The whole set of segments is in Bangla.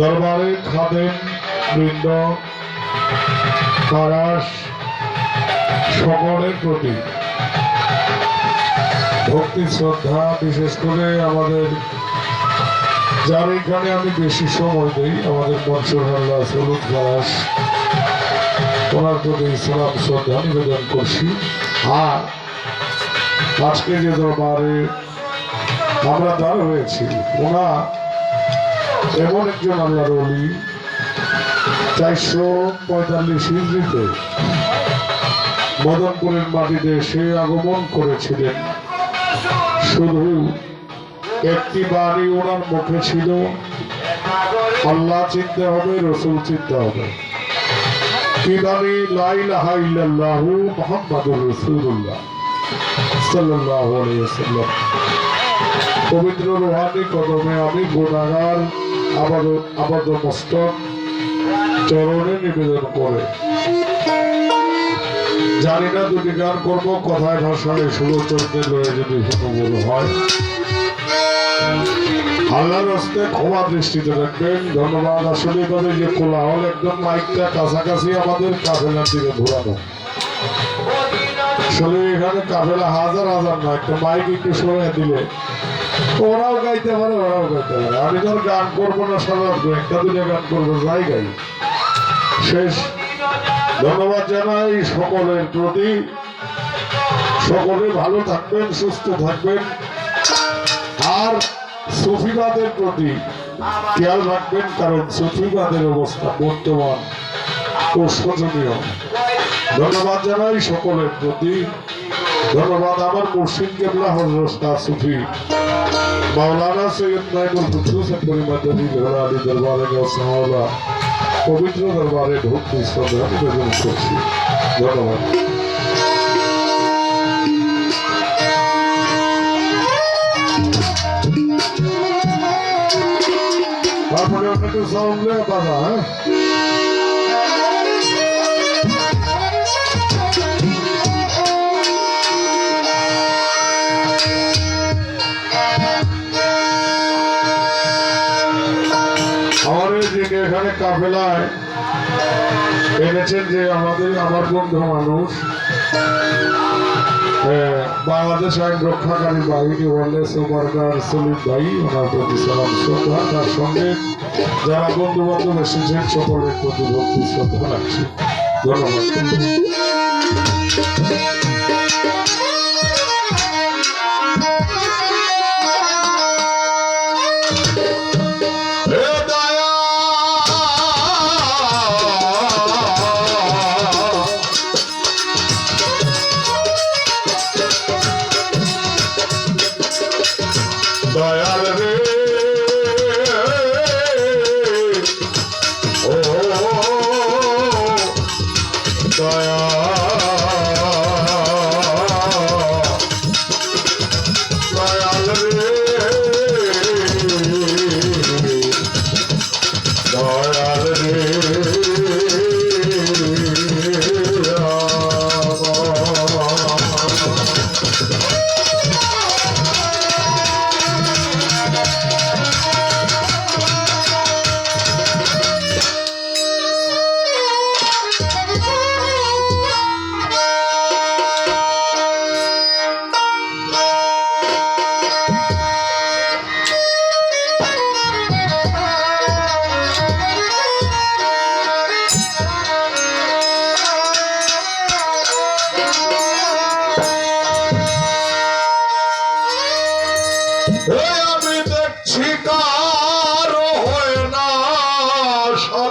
দরবারে খাদেম বৃন্দ কারাস সকলের প্রতি ভক্তি, শ্রদ্ধা, বিশেষ করে আমাদের যার এখানে আমি বেশি সময় দিই, আমাদের মনসুর হাল্লা সরুদ দাস ওনার প্রতি সালাম, শ্রদ্ধা, নিবেদন করছি। আর আজকে যে দরবারে আমরা দাঁড় হয়েছি ওনা এমন একজন আল্লাহর অলি চারশো পঁয়তাল্লিশ হিজড়িতে মদনপুরের মাটিতে সে আগমন করেছিলেন। শুধু একটি বাড়ি ওনার মুখে ছিল, আল্লাহ চিনতে হবে, রসুল চিনতে হবে। কি বাণী? লাইলাহা ইল্লাল্লাহু মুহাম্মাদুর রাসূলুল্লাহ সাল্লাল্লাহু পবিত্র রোহানি কদমে আমি গুণাগার আবাদ আবাদ মস্তক চরণে নিবেদন করে। জানি না দুটি গান করব, কথায় ভাষায় সুলোচনকে লয়ে যদি কোনো হয়। আল্লাহর হস্তে ক্ষমা দৃষ্টিতে রাখবেন। ধন্যবাদ। আসলে এবারে যে কোলাহল একদম মাইকটা কাছাকাছি আমাদের কাফেলার দিকে ঘোরানো। আসলে এখানে কাফেলা হাজার হাজার না একটা মাইক একটু সরে দিলে। ওরাও গাইতে পারে, ওরাও গাইতে পারে। আমি তো গান করব না সাধারণত একটা দুটো গান করব, যাই গাই। শেষ। ধন্যবাদ জানাই সকলের প্রতি। সকলে ভালো থাকবেন, সুস্থ থাকবেন। আর সুফিবাদের প্রতি খেয়াল রাখবেন, কারণ সুফিবাদের অবস্থা বর্তমান ও শোচনীয়। ধন্যবাদ জানাই সকলের প্রতি। ধন্যবাদ আমার মুর্শিদ কেবলা হজরস্তা সুফি। মাওলানা সৈয়দ নাইমুল কুদ্দুস পরিমাদানি ঘোড়া আলী দরবারে সাহাবা। পবিত্র দরবারে ভক্তি শ্রদ্ধা নিবেদন করছি। ধন্যবাদ। তারপরে আপনাকে সাউন্ড দাদা হ্যাঁ? কাফেলায় এনেছেন যে আমাদের আমার বন্ধু মানুষ। বাংলাদেশ আইন রক্ষাকারী বাহিনী বললে সুপারকার সলিম ভাই, ওনার প্রতি সালাম, শ্রদ্ধা। তার সঙ্গে যারা বন্ধু বান্ধব এসেছেন, সকলের প্রতি ভক্তি, শ্রদ্ধা রাখছি। ধন্যবাদ।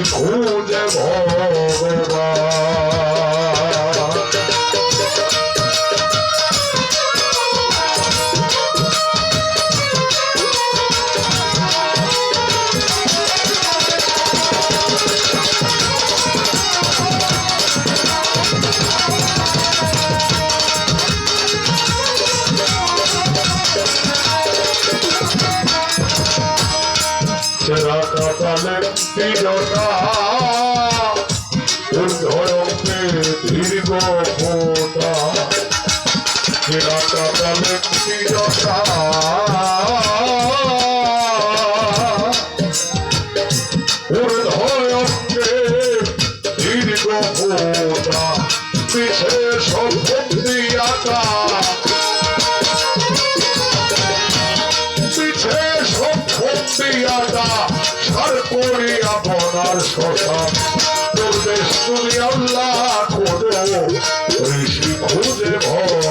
ঋষি ঊর্ধ্বরঙ্গে দীর্ঘ ফোটা বিরাটা তালের বনার শ্মশান করবে তুমি আল্লাহ খোঁজো ঋষি খুঁজে ভগবান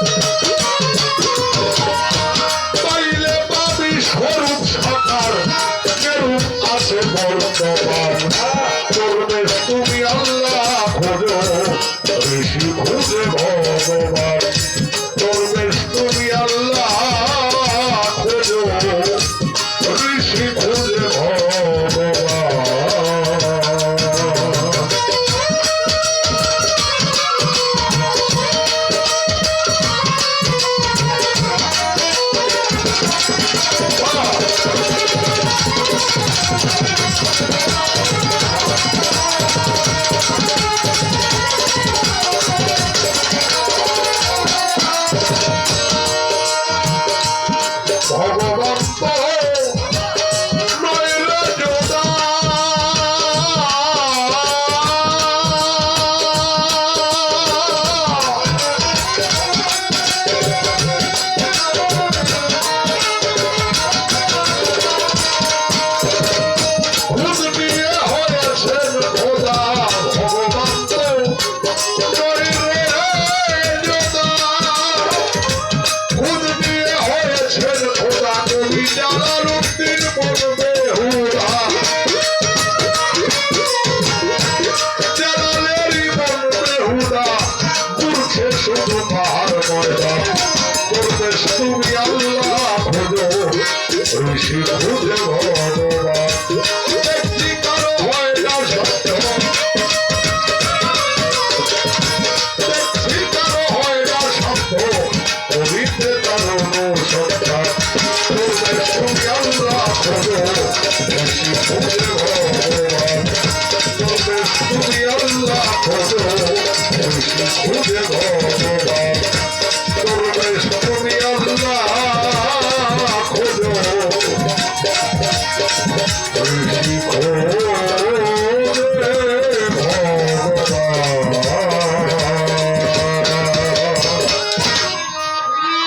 you Sube